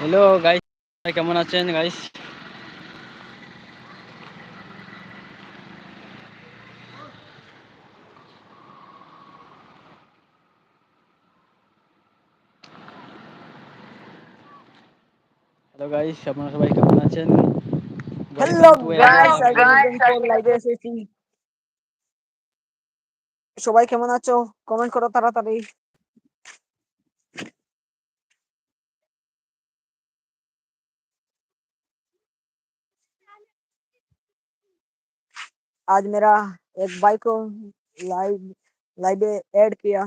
Hello guys কেমন আছেন guys hello guys আপনারা সবাই কেমন আছেন? হ্যালো গাইস আজ অনেকদিন পর লাইভে এসেছি সবাই কেমন আছো? কমেন্ট করো তাড়াতাড়ি। आज मेरा एक बाइक को लाइव लाइव ऐड किया।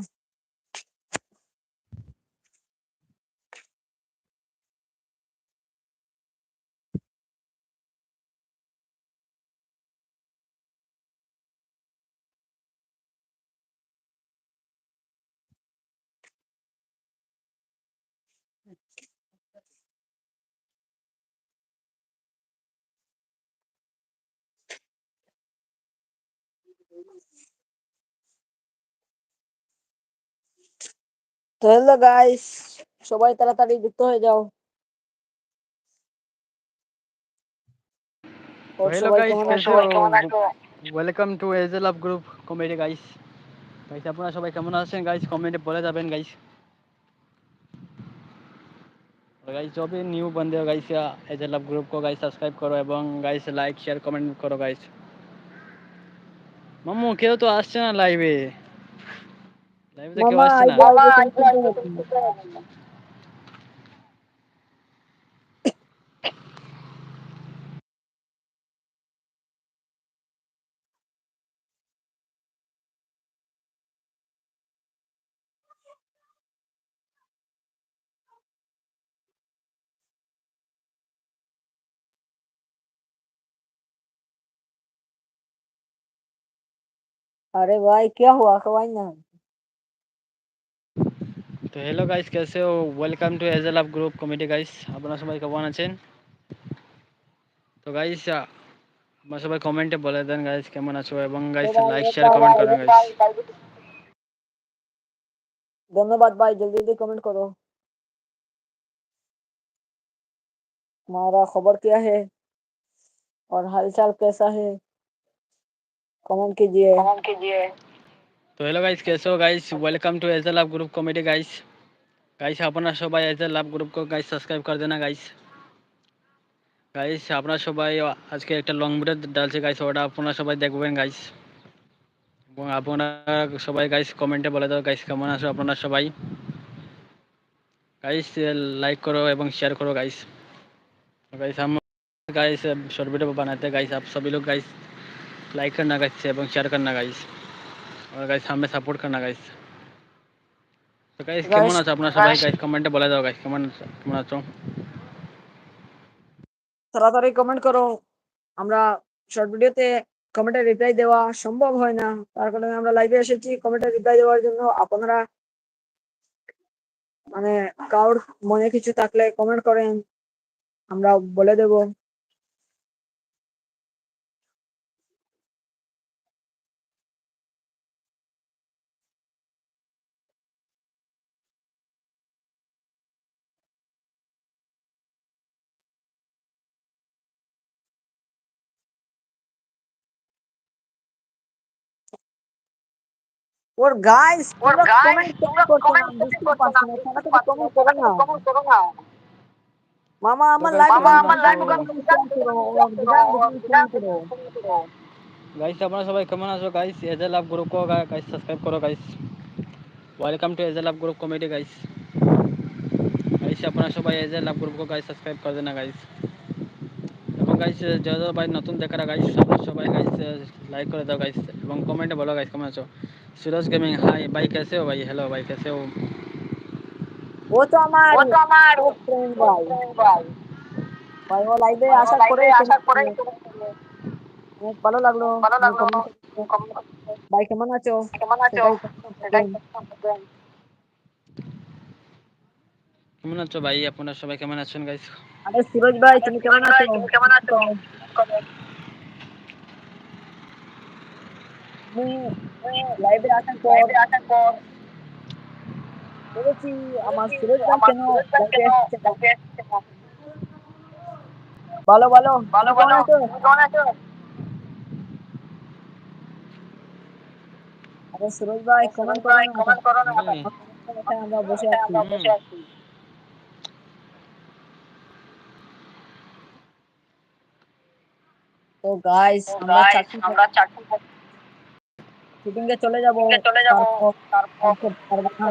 তো হ্যালো গাইস সবাই তাড়াতাড়ি যুক্ত হয়ে যাও ওর हेलो সবাই गाइस কেমন कैसे আছো हो welcome to Ajel up group comedy guys guys আপনারা সবাই কেমন আছেন গাইস কমেন্টে বলে যাবেন গাইস गाइस जो भी न्यू बंदे हो गाइस एजल अप ग्रुप को गाइस सब्सक्राइब करो এবং গাইস লাইক শেয়ার কমেন্ট করো গাইস মাম্মু কেউ তো আসছে না লাইভে লাইভে তো কেউ আসছে না। अरे भाई क्या हुआ कवाई ना তো হ্যালো গাইস कैसे हो welcome to Ajel up group comedy guys আপনারা সবাই কেমন আছেন তো গাইস আপনারা সবাই কমেন্টে বলে দেন গাইস কেমন আছো এবং গাইস ভাই, লাইক এটা শেয়ার কমেন্ট করুন গাইস धन्यवाद भाई जल्दी जल्दी कमेंट करो हमारा खबर क्या है और हालचाल कैसा है कमेंट कीजिए তো হ্যালো গাইস कैसे हो guys welcome to Ajel up group comedy guys guys আপনারা সবাই এজেল আপ গ্রুপকে গাইস সাবস্ক্রাইব করে দেনা গাইস গাইস আপনারা সবাই আজকে একটা লং ভিডিও ডালছে গাইস ওটা আপনারা সবাই দেখবেন গাইস এবং আপনারা সবাই গাইস কমেন্টে বলে দাও গাইস কেমন আছো আপনারা সবাই গাইস লাইক করো এবং शेयर करो गाइस गाइस हम गाइस शॉर्ट वीडियो बनाते हैं गाइस आप सभी लोग गाइस लाइक करना गाइस এবং शेयर करना गाइस और गाइस हमें सपोर्ट करना गाइस তো গাইস Guys, কেমন আছো আপনারা সবাই গাইস কমেন্টে বলে দাও গাইস কেমন আছো কেমন আছো তাড়াতাড়ি কমেন্ট করো আমরা শর্ট ভিডিওতে কমেন্টের রিপ্লাই দেওয়া সম্ভব হয় না তার কারণে আমরা লাইভে এসেছি কমেন্টের রিপ্লাই দেওয়ার জন্য আপনারা মানে কারোর মনে কিছু থাকলে কমেন্ট করেন আমরা বলে দেব ওর গাইস ওর কমেন্ট তোমরা কমেন্ট করো না কমেন্ট করো না মামা আমার লাইভ মামা আমার লাইভ গাইস আপনারা সবাই কেমন আছো গাইস এজেল আপ গ্রুপ কো গাইস সাবস্ক্রাইব করো guys welcome to এজেল up group comedy guys guys আপনারা সবাই এজেল আপ গ্রুপ কো গাইস সাবস্ক্রাইব করে দেনা গাইস এবং গাইস যারা যারা ভাই নতুন দেখারা গাইস আপনারা সবাই গাইস লাইক করে দাও গাইস এবং কমেন্টে বলো গাইস কেমন আছো? সুরজ গেমিং হাই ভাই कैसे हो भाई हेलो भाई कैसे हो ও তো আমার ও তো আমার ফ্রেন্ড ভাই ভাই ভাই ও লাইভে ও আসার পরে লাইভে আসার পরে অনেক ভালো লাগলো ভালো তুমি লাগলো comment করে- ভাই কেমন আছো কেমন আছো সেটাই comment সেটাই করবেন। কেমন আছো ভাই আপনারা সবাই কেমন আছেন গাইস আরে সুরজ ভাই তুমি কেমন আছো তুমি কেমন আছো তুমি লাইভে আসার পর লাইভে আসার পর বলেছি আমার সুরজ ভাই কেন লাইভে আসছে না বলো বলো তুমি কেমন আছো আরে সুরজ ভাই কমেন্ট করো না হুম, কোথায় আমরা বসে আছি হুম। তো গাইস আমরা চারটি শুটিং এ চলে যাব তারপর তারপর পারবো না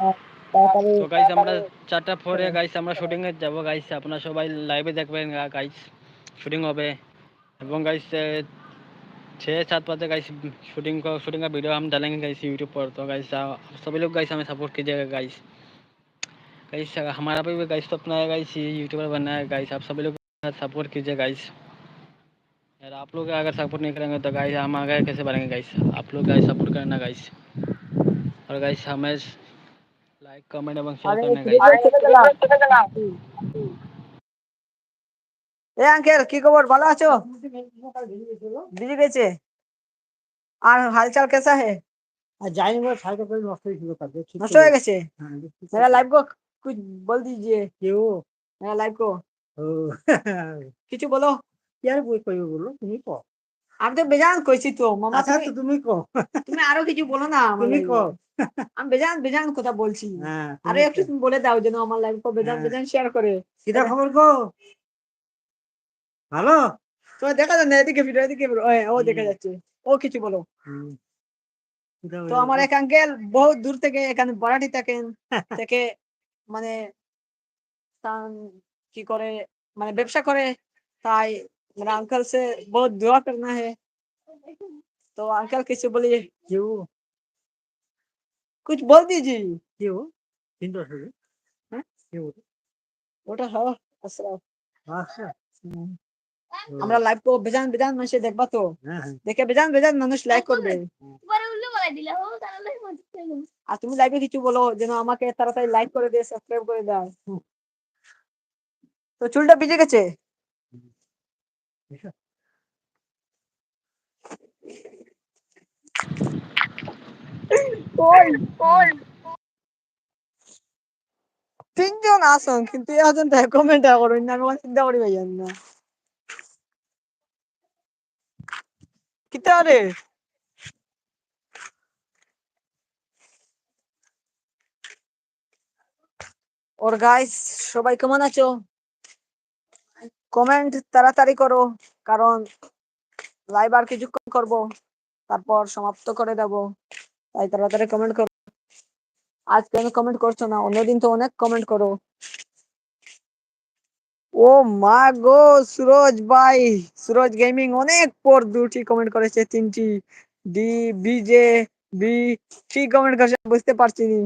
আহ, তাড়াতাড়ি তো গাইস আমরা চারটা পরে গাইস আমরা শুটিং এ যাব গাইস আপনারা সবাই লাইভে দেখবেন গাইস শুটিং হবে এবং गाइस छः सात बजे गाइस शूटिंग को शूटिंग का वीडियो हम डालेंगे गाइस यूट्यूब पर तो गाइस सभी लोग गाइस हमें सपोर्ट कीजिएगा गाइस गाइस हमारा भी गाइस तो अपना है गाइस यूट्यूबर बनना है गाइस आप सभी लोग सपोर्ट कीजिए गाइस यार आप लोग अगर सपोर्ट नहीं करेंगे तो गाइस हम आगे कैसे बढ़ेंगे गाइस आप लोग गाइस सपोर्ट करना गाइस और गाइस हमें लाइक कमेंट এবং শেয়ার আরে করনা সুরজ গাইস ভাই চলে গেলাম এ আঙ্কেল কি খবর ভালো আছো দিদি গেছে আর হালচাল কেসা হে আর যাইনি বলে সাইকেল করে নষ্ট হয়েছিল তাদের ঠিক নষ্ট করে- হয়ে গেছে হ্যাঁ, ঠিক मेरा করে- लाइव को कुछ बोल दीजिए কেউ मेरा लाइव को ও কিছু বলো কি আর বই কইব বলো তুমি কো। আমি তো বেজান কইছি তো মামা আচ্ছা তো তুমি কো। তুমি আরও কিছু বলো না তুমি কো। আমি বেজান বেজান কথা বলছি। আরে একটু তুমি বলে দাও যেন আমার লাইভ কো বেজান। বেজান শেয়ার করে কিটা খবর কো? ভালো? তো দেখা না এদিকে ভিডিও এদিকে। ও দেখা যাচ্ছে। ও কিছু বলো। তো আমার এক আঙ্কেল বহুত দূর থেকে এখানে বারাটি থাকেন। থেকে মানে কি করে মানে ব্যবসা করে তাই মানে अंकल से बहुत दुआ करना है तो अंकल किसी बोलिए কেউ कुछ बोल दीजिए কেউ চিন্তা শুরু হ্যাঁ? কেউ ওটা হওয়া আসসালাম আচ্ছা হুম। ও, আমরা লাইভ তো বেজান বেজান মানুষে দেখবা তো হ্যাঁ হ্যাঁ দেখে বেজান বেজান মানুষ লাইক করবে পরে উল্টো বলে দিলে ও তাহলে মজা পেলো আর তুমি লাইভে কিছু বলো যেন আমাকে তাড়াতাড়ি লাইক করে দিয়ে সাবস্ক্রাইব করে দাও তো চুলটা ভিজে গেছে এসো। ওই তিনজন আসন কিন্তু এখন তাই কমেন্ট করুন না আমি চিন্তা করি ভাইয়ান না কিতা রে ওর গাইস সবাই কেমন আছো কমেন্ট তাড়াতাড়ি করো, কারণ লাইভ আর কিছুক্ষণ করব, তারপর সমাপ্ত করে দেব, তাই তাড়াতাড়ি কমেন্ট করো। আজ কেন কমেন্ট করছ না, অন্যদিন তো অনেক কমেন্ট করো। ও মা গো, সুরজ ভাই, সুরজ গেমিং অনেক পর দুটি কমেন্ট করেছে, তিনটি ডি বিজে বি কি কমেন্ট করেছে, বুঝতে পারছি নি।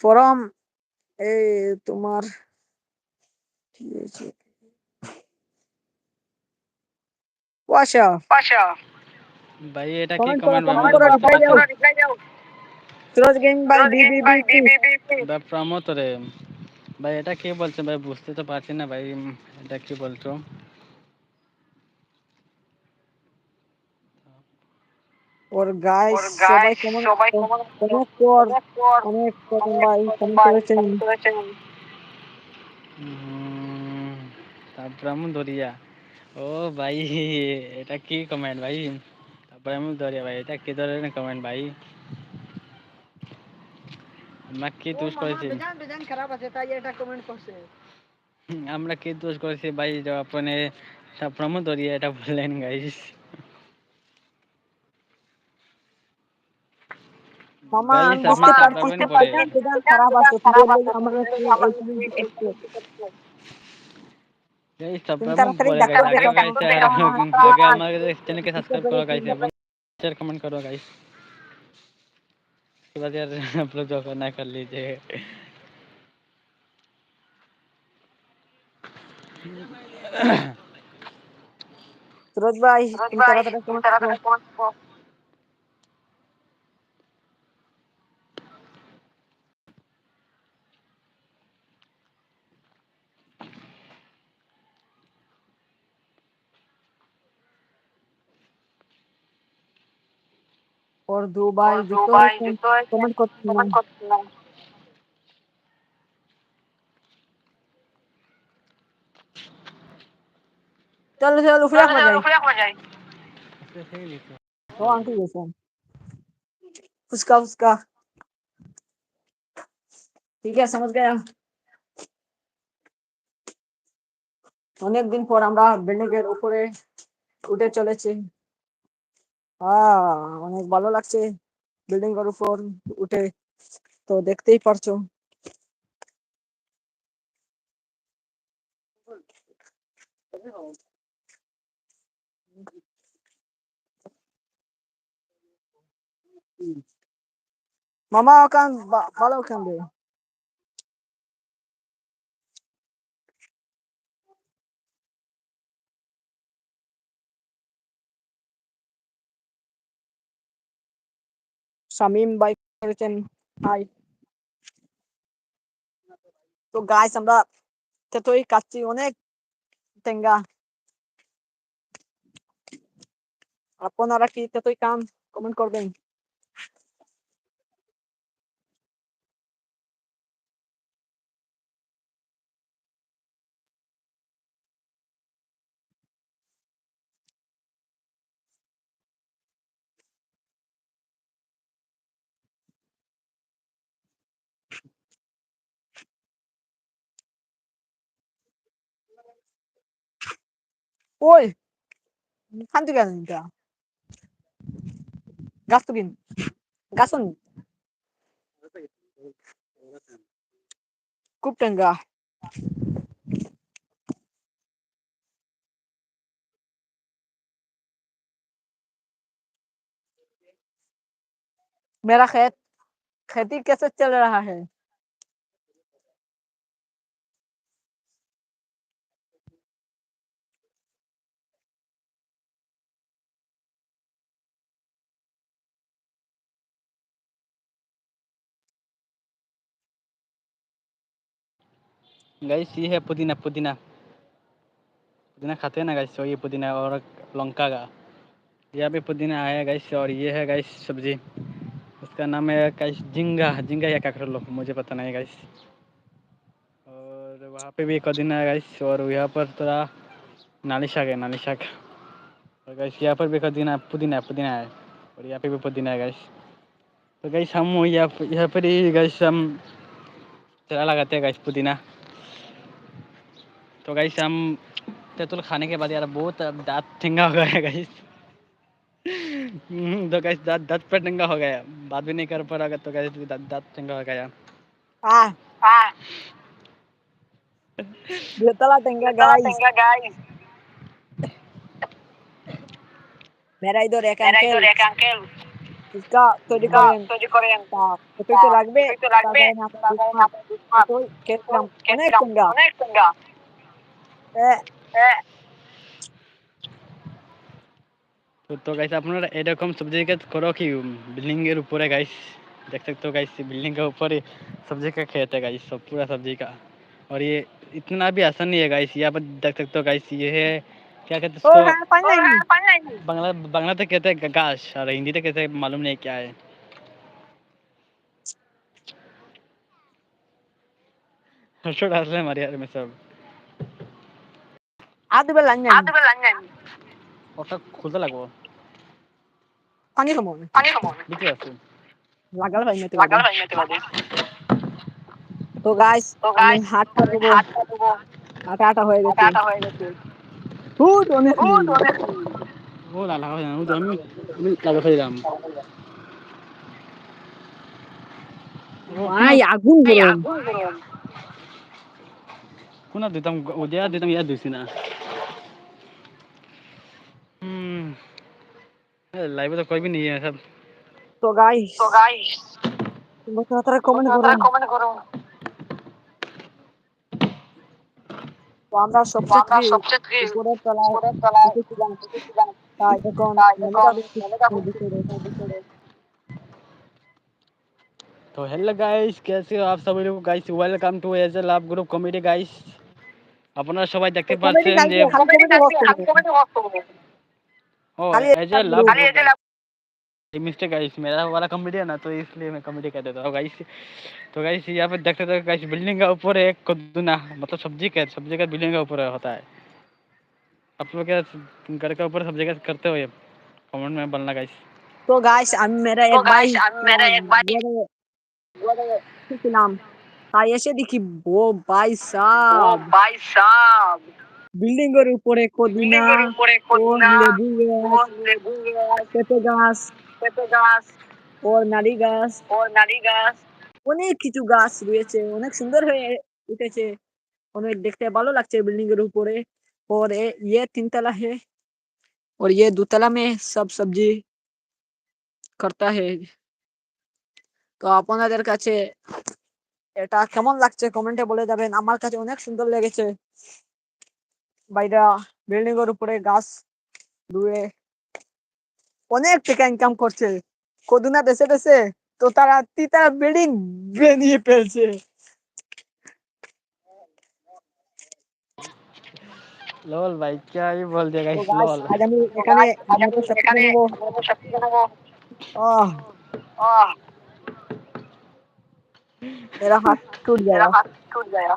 ফরম এই তোমার কি হয়েছে? কুয়াশা ভাই এটা কি কমেন্ট করো কমেন্ট করো রিপ্লাই দাও। সুরজ গেমিং ভাই বি বি বি ভাই প্রমোদ রে। ভাই এটা কি বলছো? ভাই বুঝতে তো পারছি না ভাই এটা কি বলছো? ওর গাইস সবাই কেমন অনেক পর ভাই করেছেন। তারপরে আমি দরিয়া ও ভাই এটা কি কমেন্ট ভাই তারপরে আমি দরিয়া ভাই এটা কি ধরনের কমেন্ট ভাই আমরা কি দোষ করেছি বেজান বেজান খারাপ আছে তাই এটা কমেন্ট করছে হুম, আমরা কি দোষ করেছি ভাই যে আপনি প্রমোদ দরিয়া এটা বললেন গাইস মামা Guys, আমি আপনি বুঝতে চাপ পারছি রাখবেন তো পরে। বেজান খারাপ আছে তুমি বললে আমরা কি এই comment করছো? गाइस सब तुम प्रमोद ताड़ाताड़ी बोलेगा देखो, आगे देखो, गाइस देखो, यार देखो, आगे देखो, हमारे चैनल के सब्सक्राइब करो गाइस এবং शेयर कमेंट करो गाइस उसके बाद यार आप लोग जो करना है कर लीजिए সুরজ ভাই তুমি তাড়াতাড়ি কমেন্ট করো ও और दुबई जितो है कमेंट করতে না চলো চলো ফুরাক বাজাই ও আন্টি গেছেন ফুচকা ফুচকা ঠিক আছে समझ गया অনেকদিন পর আমরা বিল্ডিং এর উপরে উঠে চলেছি আহ অনেক ভালো লাগছে বিল্ডিং এর উপর উঠে তো দেখতেই পারছো মামা ওখান বা- ভালো ওখান দিয়ে শামিম ভাই করেছেন হাই তো গাইস আমরা তেতই কাচ্ছি অনেক টেঙ্গা। আপনারা কি তেতই কাম কমেন্ট করবেন? ওই খান তুই গেলেন কা গাছ তো কিন গাছন খুব টেঙ্গা मेरा खेत खेती कैसे चल रहा है गाइस ये है पुदीना पुदीना पुदीना खाते हैं ना गाइस ये पुदीना और लंका का यहाँ पे पुदीना है गाइस और ये है गाइस सब्ज़ी उसका नाम है गाइस झिंगा झिंगा या क्या कर लो मुझे पता नहीं गाइस और वहाँ पे भी एक पुदीना है गाइस और यहाँ पर थोड़ा नाली शाक है नाली शाक और गाइस यहाँ पर भी पुदीना पुदीना है पुदीना है और यहाँ पे भी पुदीना है गाइस तो गाइस हम यहाँ यहाँ पर ही गाइस हम चला लगाते हैं गाइस पुदीना तो गाइस हम तेतुल खाने के बाद यार बहुत दांत ठेंगा हो गया गाइस हम्म, तो गाइस दांत दांत पर ठेंगा हो गया. बात भी नहीं कर पा रहा तो गाइस दांत दांत ठेंगा हो गया. आ आ ये ठेंगा गाइस मेरा इधर एक अंकल मेरा इधर एक अंकल इसका हाँ, हाँ। हाँ। तो दिखा तो जी तोजी करें तो तो लगबे? तो लगबे? ना? तो के कम अनेक ठेंगा। अनेक ठेंगा। তো গাইস আপনারা এরকম সবজি का करो कि बिल्डिंग के ऊपर है गाइस देख सकते हो गाइस बिल्डिंग के ऊपर ही सब्जी का खेत है गाइस सब पूरा सब्जी का और ये इतना भी आसान नहीं है गाइस यहाँ पर देख सकते हो गाइस ये है क्या कहते हैं ও इसको হ্যাঁ পাই নাই बांग्ला बांग्ला तो कहते हैं गाश और हिंदी तो कहते हैं मालूम नहीं क्या है हर्षो डाल रहे हैं हमारे यार में सब আদবে লাঙ্গাই ওটা খুলতে লাগবো। পানি খামো বুঝতে পারছি লাগাল ভাই মেতে লাগে তো গাইস আমি হাত পাতবো আটা আটা হয়ে গেছে। ফুট অনেক ও লাগা হয় তো আমি আমি লাগা ফেলাম আই আগুন গরম। কোনা দিতাম? ওদিয়া দিতাম ইয়া দিছি না। লাইভে তো कोई भी नहीं है सब তো গাইস তো গাইস তোমরা তাড়াতাড়ি কমেন্ট করো তো আমরা সবচেয়ে উপরের তলায় উঠেছিলাম তাই এখন নেমেটা দেখছি तो हेलो गाइस कैसे हो आप सभी लोग guys welcome to Ajel up group comedy guys আপনারা সবাই দেখতে পাচ্ছেন যে मिस्टेक गाइस मेरा वाला कॉमेडी है ना तो इसलिए मैं कॉमेडी कह देता हूँ गाइस तो गाइस तो यहाँ पे देखते थे गाइस बिल्डिंग के ऊपर एक कद्दूना। मतलब सब्ज़ी का सब्ज़ी का बिल्डिंग के ऊपर होता है। आप लोग क्या घर के ऊपर सब जगह करते हो ये? कमेंट में बोलना गाइस तो गाइस तो अब मेरा एक भाई मेरा एक भाई नाम? आयशे दिखी वो भाई साहब। भाई साहब। বিল্ডিং এর উপরে কদিনা ऊपर ও লেবু গাছ नींबू गाछ পেঁপে গাছ पेपर गाछ ও নারী গাছ और नारी गाछ অনেক কিছু গাছ রয়েছে অনেক সুন্দর হয়ে উঠেছে অনেক দেখতে ভালো লাগছে बिल्डिंग এর উপরে और ये ये तीन तला है और ये दो तला में सब सब्जी करता है তো আপনাদের কাছে এটা কেমন লাগছে কমেন্টে বলে যাবেন আমার কাছে অনেক সুন্দর লেগেছে বাইরা বিল্ডিং এর উপরে গাছ দুয়ে অনেক টাকা ইনকাম করছে কদুনা বেছে বেছে তো তারা তিতা বিল্ডিং বানিয়ে ফেলছে लोल भाई क्या ही बोल दिया তো गाइस guys, लोल আজ আমি এখানে আমাদের সাথে নেবো আহ आह मेरा हाथ टूट मेरा गया हाथ टूट गया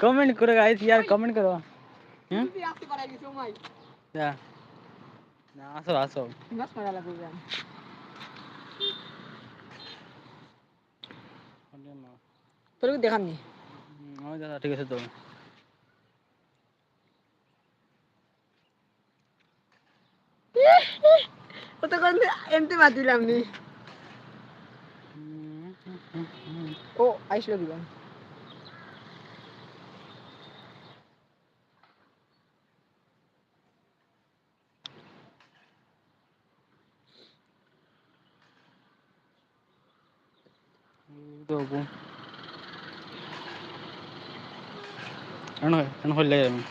कमेंट करो गाइस यार कमेंट करो হুম যা না আসো আসো তোর কি দেখাননি হুম, আমার দাদা ঠিক আছে তো ও তো কোন এমটি মার দিলাম নি ও আইসলো দিলাম দেবো നോക്കൂ ആണോ? ആണോ കൊല്ലായിരുന്നു